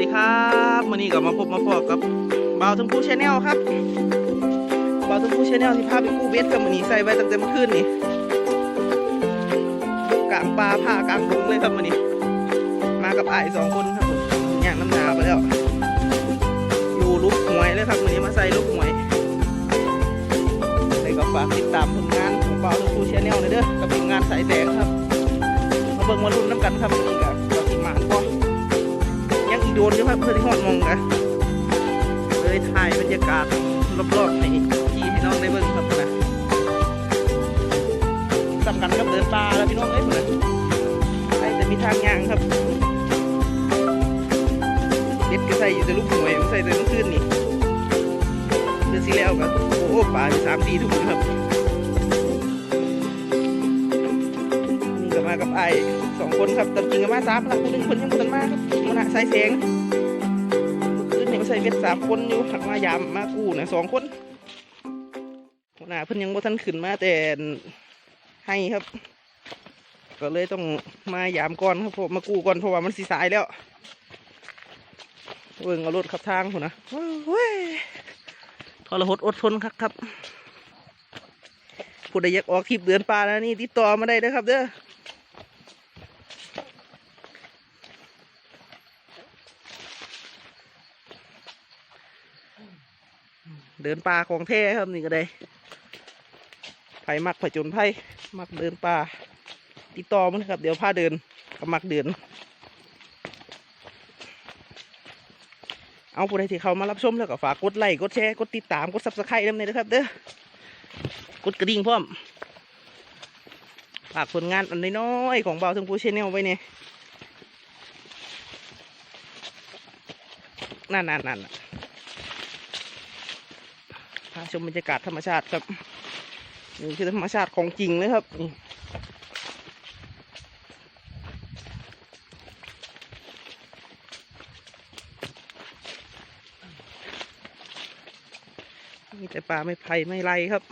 ดีครับวันนี้ก็มาพบมาพบกับบ่าทั้งคู่ชาแนลครับบ่าทั้งคู่ชาแนลที่พาไปกู้เบสกับมันนี้ใส่ไว้ตั้งแต่เมื่อคืนนี่บุกกลางป่าผ่ากลางดงเลยครับวันนี้ มากับไอ้สองคนครับผมย่างน้ำหนาไปแล้วอยู่ลุกหวยเลยครับวันนี้มาใส่ลุกหวยเลยก็ฝากติดตามผลงานของบ่าทั้งคู่ชาแนลเลยเด้อกับทีมงานสายแสงครับมาเบิ่งมาลุ้นน้ำกันครับวันนี้ อีกโดนอยู่ครับเพื่อที่หอดมองกันเลยถ่ายบรรยากาศรอบๆในที่ให้น้องได้เบิ่งครับนะสำคัญกับเดินป่าแล้วพี่น้องเอ้ยเพื่อนใช่แต่มีทางยางครับเด็ดก็ใส่อยู่แต่ลูกหวยใส่แต่เมื่อคืนนี่เดือนที่แล้วกันโอ้ป่าสามสี่ถุงครับ กับไอ้สองคนครับแต่จริงก็มาสามละคนหนึ่งคนยังคนมาครับมันหาใส่แสงคืนเนี่ยมาใส่เบ็ดสามคนอยู่หักมายามมากู้นะสองคนหัน้าเพิ่นยังบ่ทันขึ้นมาแต่ให้ครับ ก็เลยต้องมายามก่อนครับผมมากู้ก่อนเพราะว่ามันสีสายแล้วเบิ่งเอารถขับทางพุ่นะเว้ยทรหดอดทนครับครับผู้ใดอยากออกทริปเดือนปลาแล้วนี่ติดต่อมาได้เด้อครับเด้อ เดินป่าของแท้ครับนี่ก็ได้ไผมักผจญไผมักเดินป่าติดต่อมันครับ เดี๋ยวพาเดินก็มักเดิน เอาผู้ใดที่เขามารับชมแล้วก็ฝากกดไลค์กดแชร์กดติดตามกดซับสไครต์ด้วยนะครับ เด้อกดกระดิ่งพร้อมฝากผลงานอันน้อยๆของเบาถึงผู้ชแนลไว้เนี่ยนั่นนั่นนั่น ชมบรรยากาศธรรมชาติครับนี่คือธรรมชาติของจริงเลยครับนี่มีแต่ป่าไม่ไผ่ไม่ไรครับ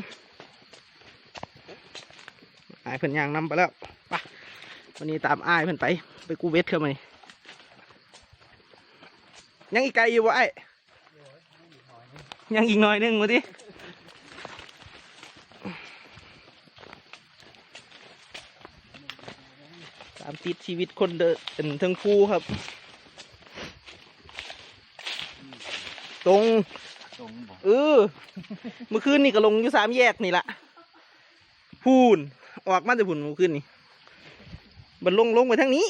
อายเพิ่นยางนำไปแล้วปะวันนี้ตามอายเพิ่นไป ไปกูเวทเข้ามานี่ยังอีกไกลอยู่วะไอ้ยังอีกหน่อยหนึงมาดิามติดชีวิตคนเดินเป็นทั้งคู่ครับ ตรงตรงบอกเออเมื่อคืนนี่ก็ลงอยู่สามแยกนี่ละพูนออกมาจากพุ่นเมื่อคืนนี่บันลงลงไปทางนี้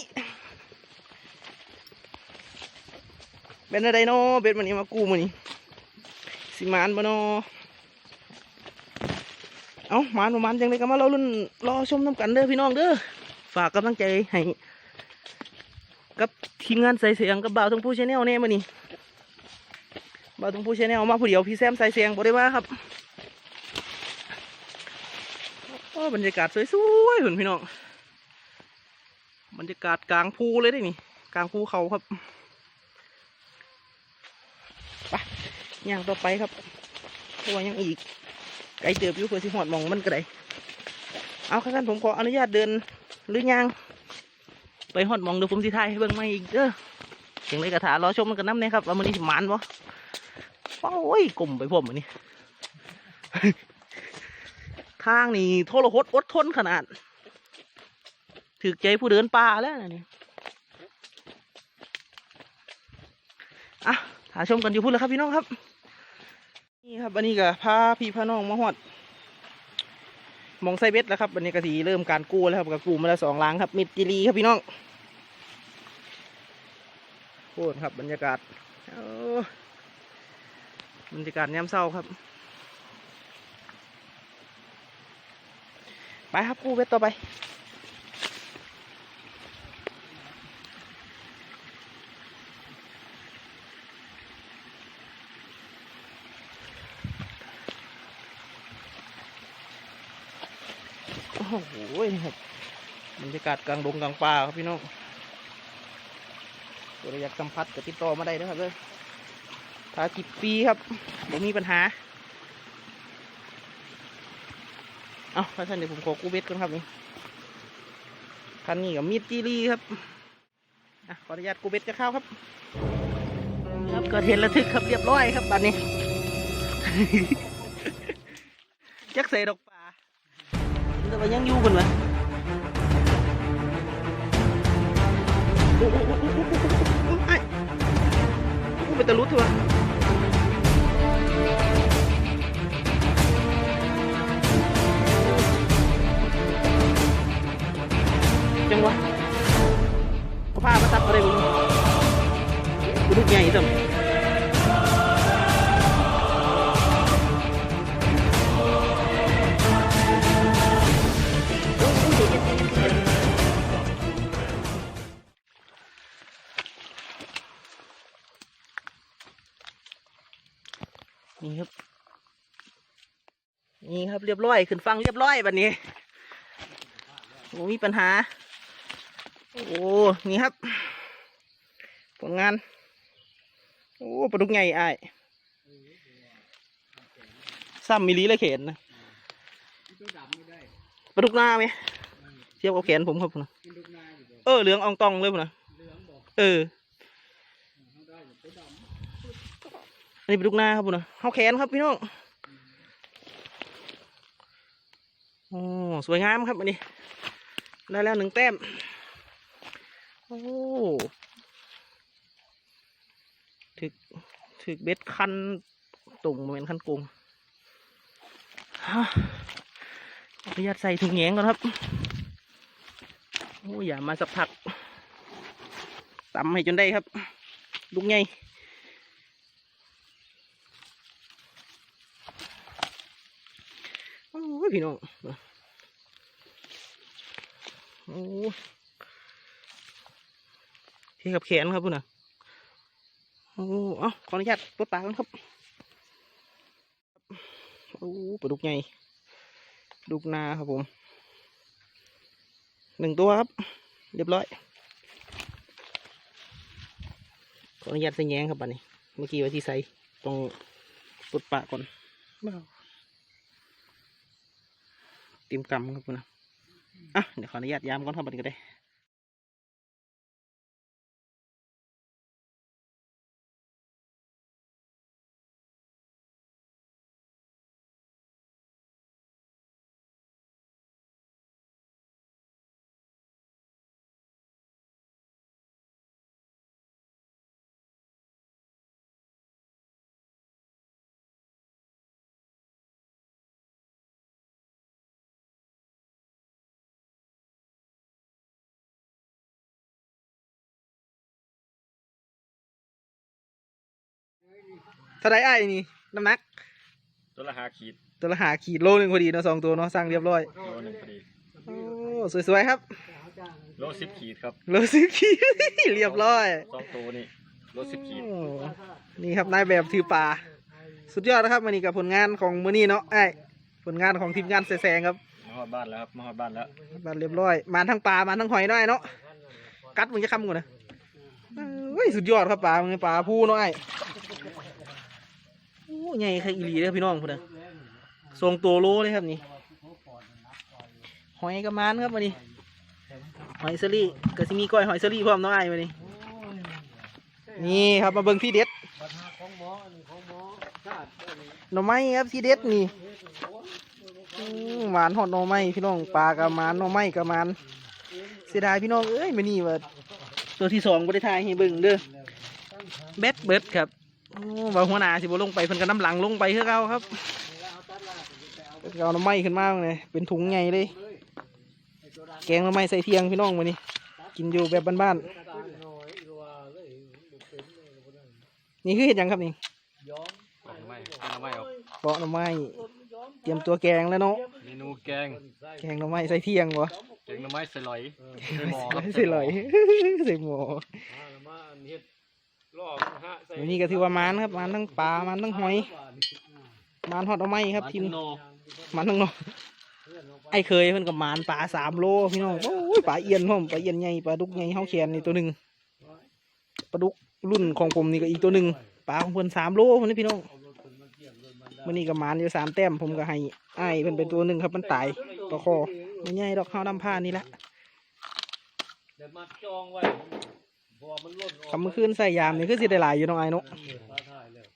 เป็นอะไรเนาะเป็นมันนี้มากู้มันนี้สิมานบ่เนอเอามานบ่มานจังเลยก็มาเราลุ่นรอชมน้ำกันเด้อพี่น้องเด้อ ฝากกำลังใจให้กับทีมงานใส่เสียงกับบ่าวทงผู้ชแนลแน่มานี่บ่าวทงผู้ชแนลมาผู้เดียวพี่แซมใส่เสียงบ่ได้มาครับโอ้บรรยากาศสวยๆคุณพี่น้องบรรยากาศกลางภูเลยได้นี่กลางภูเขาครับไปอย่างต่อไปครับเพราะว่ายังอีกไกลเติบอยู่เพื่อสิหอดมองมันก็ได้เอาค่ะท่านผมขออนุญาตเดิน หรือย่างไปหอดมองดี๋ยวผมสิถ่ายให้เบิ่งมาอีกเด้อเสียงเลยกระถารอชมมันกันน้ำเนี่ยครับว่ามันนี้สิหมานบ่โอ้ยกลมไปพร้อมมือนี้ทางนี่โทรหดอดทนขนาดถือใจผู้เดินป่าแล้วนี่อะถ่าชมกันอยู่พูดแล้วครับพี่น้องครับ นี่ครับอันนี้ก็พาพี่พาน้องมาหอด มองไซเบสแล้วครับวันนี้ก็สีเริ่มการกู้แล้วครับกะกู้มาแล้วสองล้างครับ มิดจิรีครับพี่น้องโคตรครับบรรยากาศบรรยากาศย้มเศร้าครับ ไปครับกู้เวทต่อไป โอ้โหนี่ครับบรรยากาศกลางดงกลางป่าครับพี่น้องตัวอยากสัมผัสกับติดต่อมาได้นะครับเลยทากิบปีครับผมมีปัญหา เอาพระท่านเดี๋ยวผมขอกูเบ็ดก่อนครับนี่คันนี้กับมีดจีรีครับอะขออนุญาตกูเบ็ดจะเข้าครับ ครับเกิดเหตุระทึกครับเรียบร้อยครับบัดนี้จักเสดอกป่าแต่ว่ายังอยู่คนวะ โอ้โอ้โอ้โอ้โอ้โหไอ้โอ้โหเป็นตะลุดเถอะ นี่ครับ นี่ครับเรียบร้อยขึ้นฟังเรียบร้อยบัดนี้โอ้มีปัญหา โอ้นี่ครับ ผลงาน โอ้ปลาดุกใหญ่อ้ซ้ำมิลีเลยเข็นนะปลาดุกหน้าไหมเทียบกับแขนผมครับนะเออเหลืองอองตองเลยพุ่นนะเออ อันนี้เป็นลูกหน้าครับผมนะเขาแขนครับพี่น้องโอ้สวยงามครับอันนี้ได้แล้วหนึ่งแต้มโอ้ถึกถึกเบ็ดคันตุ่งเหมือนคันกงฮะขอนุญาตใส่ถุงแหงก่อนครับโอ้อย่ามาสักพักตำให้จนได้ครับลูกใหญ่ โอ้ ยพี่น้องโอ้พี่กับแขนครับพุ่นน่ะโอ้เอาขออนุญาตปลดปากนครับโอ้ปลาดุกใหญ่ดุกนาครับผมหนึ่งตัวครับ เรียบร้อยขออนุญาตใส่แยงครับบัดนี้ เมื่อกี้ไว้ที่ใส่ตรงปลดปากก่อนบ้า ตรียมกำครับคุณนะอะเดี๋ยวขออนุญาตยามก่อนเท่าบันก็ได้ เท่าไรไอ้ายนี่น้ำหนัก ตัวละห้าขีดตัวละหาขีดโลหนึ่งพอดีเนาะสองตัวเนาะสร้างเรียบร้อยโลหนึ่งพอดีโอ้สวยๆครับ โลสิบขีดครับโลสิบขีดเรียบร้อยสองตัวนี่โลสิบขีดโอ้นี่ครับนายแบบถือปลาสุดยอดนะครับวันนี้กับผลงานของมือนี้เนาะไอ้ายผลงานของทีมงานแสงๆครับมาฮอดบ้านแล้วครับมาฮอดบ้านแล้วบ้านเรียบร้อยมาทั้งปลามาทั้งหอยได้เนาะกัดมึงจะคำกูนะเฮ้ยสุดยอดครับปลามึงปลาผู้เนาะไอ้โอ้ ใหญ่ค่อีหลีเลยพี่น้องพุ่นนะทรงตัวโลเลยครับนี่หอยกระมานครับวันนี้หอยเซรี่ก็สิมีก้อยหอยเซรี่พร้อมน้องไอ้วันนี้นี่ครับมาเบิ่งที่เด็ดหน่อไม้ครับที่เด็ดนี่อืมหวานหอดหน่อไม้พี่น้องปลากระมานหน่อไม้กระมานเสียดายพี่น้องเอ้ยมานี่ว่าตัวที่สองบริทายให้เบิ่งเด้อเบ็ดเบิดครับ โอ้ว่าหัวหน้าสิบ่ลงไปเพิ่นก็น้ำหลังลงไปคือเก่าครับเพิ่นก็เอาหน่อไม้ขึ้นมาเลยเป็นถุงใหญ่เลย แกงหน่อไม้ใส่เทียงพี่น้องวันนี้ กินอยู่แบบบ้านๆนี่คือเห็ดหยังครับนี่ไม่ไม่เอาเปาะหน่อไม้เตรียมตัวแกงแล้วเนาะเมนูแกง แกงหน่อไม้ใส่เทียงวะแกงหน่อไม้ใส่ลอยใส่หม้อครับใส่ลอยใส่หมู วันนี้ก็ถือว่ามานครับมานทั้งปลามานทั้งหอยมานหอดหน่อไม้ครับทีมโนมันทั้งเนาะไอ้เคยเพิ่นกับหมานปลาสามโลพี่น้องโอ้ยปลาเอียนพ่อมปลาเอียนใหญ่ปลาดุกใหญ่เฮาแขนนี่ตัวหนึ่งปลาดุกรุ่นของผมนี่ก็อีกตัวหนึ่งปลาของเพิ่นสามโลคนนี้พี่น้องวันนี้กับหมานอยู่สามแต้มผมก็ให้ไอ้ายเพิ่นเป็นตัวหนึ่งครับมันตายปลาคอไม่ใหญ่ดอกข้าวดำผ้านี่แหละเดี๋ยวมาจองไว้ เพราะว่ามันล่นออกคำเมื่อคืนใส่ยามนี่คือสิได้หลายอยู่เน้องไอ้เนาะท้าทายแล้ว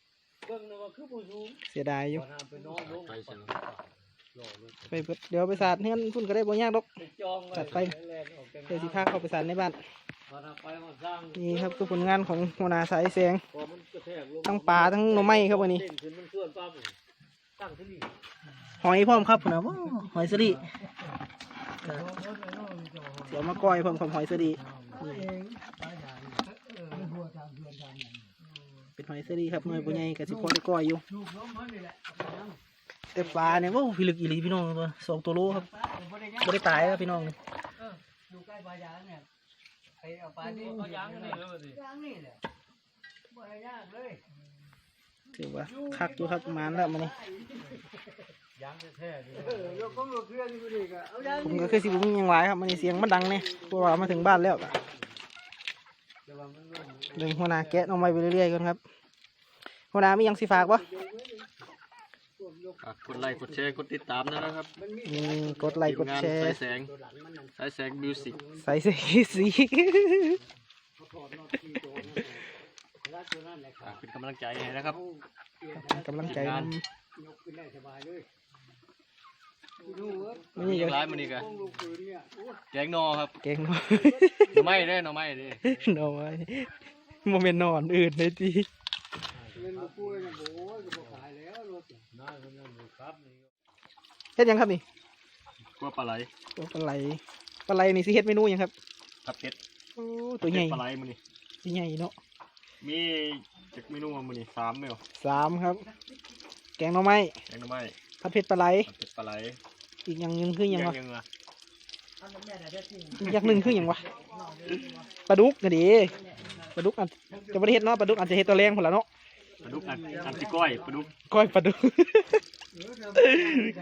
เบิ่งนะว่าคือผู้สูงเสียดายอยู่พอทำไปนอนลงไปเสียงหล่อเลยไปเบิดเดี๋ยวไปสาดเฮือนพุ่นก็ได้บ่ยากดอกไปจองว้จัดไปแรงๆออกจากเดี๋ยวสิพาเข้าไปสาดในบ้านพอทำไปมันสร้างนี่ครับคือผลงานของหัวหน้าสายแสงพอมันกระแทกลงทั้งปลาทั้งหน่อไม้ครับวันนี้เต้ขึ้นมันส่วนปั๊บตั้งที่นี่หอยพร้อมครับนะว้าวหอยสลีเดี๋ยวมาก้อยพร้อมกับหอยสลี เป็นหอยสลีครับหน่อยปุญใหญ่กับสิพอได้ก้อยอยู่แต่ปลาเนี่ยว้าวพิลึกอีหลีพี่น้องตัวสองตัวโลครับไม่ได้ตายแล้วพี่น้องนี่ดูใกล้ปลายางเนี่ยไปเอาปลาที่เอายางนี่เลยสิยางนี่แหละบ่ได้ยากเลยถือว่าคักอยู่ครับประมาณแล้วมันนี่ยางแท้ๆนี่เออยกของลูกเครื่องนี่นี่ก็เอายางผมก็เคยสิบุมีหยังหลายครับมันนี่เสียงมันดังเนี่ยเพราะว่ามาถึงบ้านแล้ว ก็ระวังมันล่นเดินหัวหน้าแกะเอาไม้ไปเรื่อยๆกันครับหัวหน้ามีหยังสิฝากปะฝากกดไลค์กดแชร์กดติดตามด้วยนะครับนี่กดไลค์กดแชทีมงานร์สายแสงสายแสงมิวสิกใส่เสีสีรัดตัวนั่นแหละคฝารักบเป็นกำลังใจให้นะครับกำลังใจนยกขึ้นได้สบายเลย ดูำมีนี่อก็ย่างไรมันนี่กะลูกปืนเนี่ยโอ้แกงนอครับเก่งเนาะหน่อไม้ได้หน่อไม้ได้นอนโมเมนต์นอนอื่นเลยทีเงินลูกปืนเนี่ยโอ้ยก็บ่ขายแล้วรถน่าจะนั่นอยู่ครับนี่เฮ็ดหยังครับนี่กลัวปลาไหลตัวปลาไหลปลาไหลนี่สิเฮ็ดเมนูหยังครับทับเก็ดโอ้ตัวใหญ่ปลาไหลมันนี่ตัวใหญ่เนาะมีจากเมนูมันนี่สามเมลสามครับ แกงหน่อไม้แกงหน่อไม้ ผัดเผ็ดปลาไหลทับเก็ดปลาไหลอีกอย่างหนึงคือหยังวะยังอะอีกอย่างหนึ่งคือหยังวะปลาดุกก็ดีปลาดุกอันจะบ่ได้เฮ็ดเนาะปลาดุกอาจจะเฮ็ดตัวแรงพุ่นละเนาะปลาดุกอันอันที่ก้อยปลาดุกก้อยปลาดุก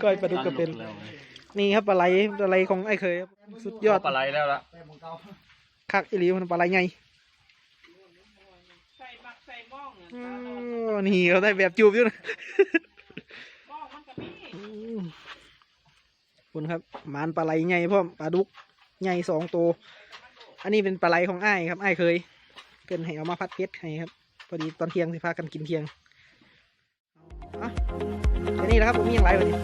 ก้อยปลาดุกก็เป็นแล้วนี่ครับปลาไหลปลาไหลของไอ้เคยครับสุดยอดปลาไหลแล้วละคักอีหลีมันปลาไหลใหญ่อืมนี่เขาได้แบบจูบอยู่นะอืมขอบ คุณครับมานปลาไหลใหญ่พร้อมปลาดุกใหญ่สองตัวอันนี้เป็นปลาไหลของไอ้ครับไอ้เคย เกินให้เอามาพัดเพชรให้ครับ พอดีตอนเที่ยงสิพากันกินเที่ยงอะแค่นี้แหล้วครับผมมีอย่างไรวันนี้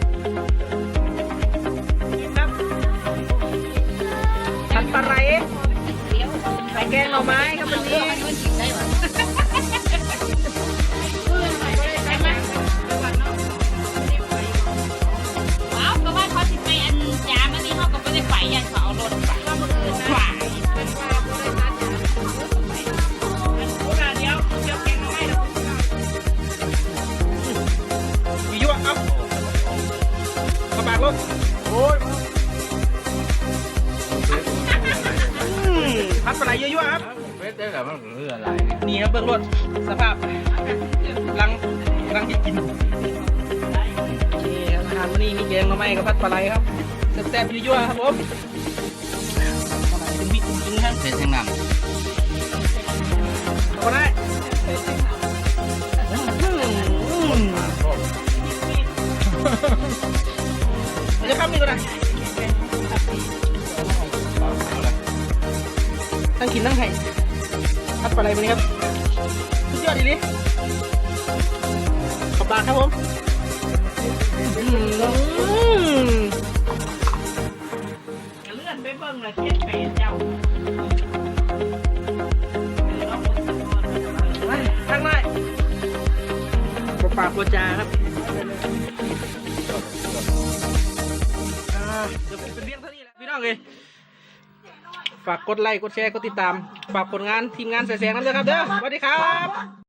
ครับผัดปลาไหลใส่แกงหน่อไม้ครับวันนี้ ไม้กับพัดปลาไหลครับแซ่บๆยั่วๆครับผมปลาไหลเป็นวิจริงๆครับเส้นแทงน้เอาได้อืมเดี๋ยวครับนี่ก็ได้ทั้งกินทั้งไห้พัดปลาไหลวันนี้ครับ สุดยอดดีเลยขอบปากครับผม เลื่อนไปเบิ่งเลยเจ็ดแปดเจ้าไปข้างในปปากปจาครับเดี๋ยวผมเป็นเรื่องเท่านี้แหละพี่น้องเลยฝากกดไลค์ กดแชร์ กดติดตาม ฝากผลงานทีมงานแสงๆนั่นเลยครับเด้อสวัสดีครับ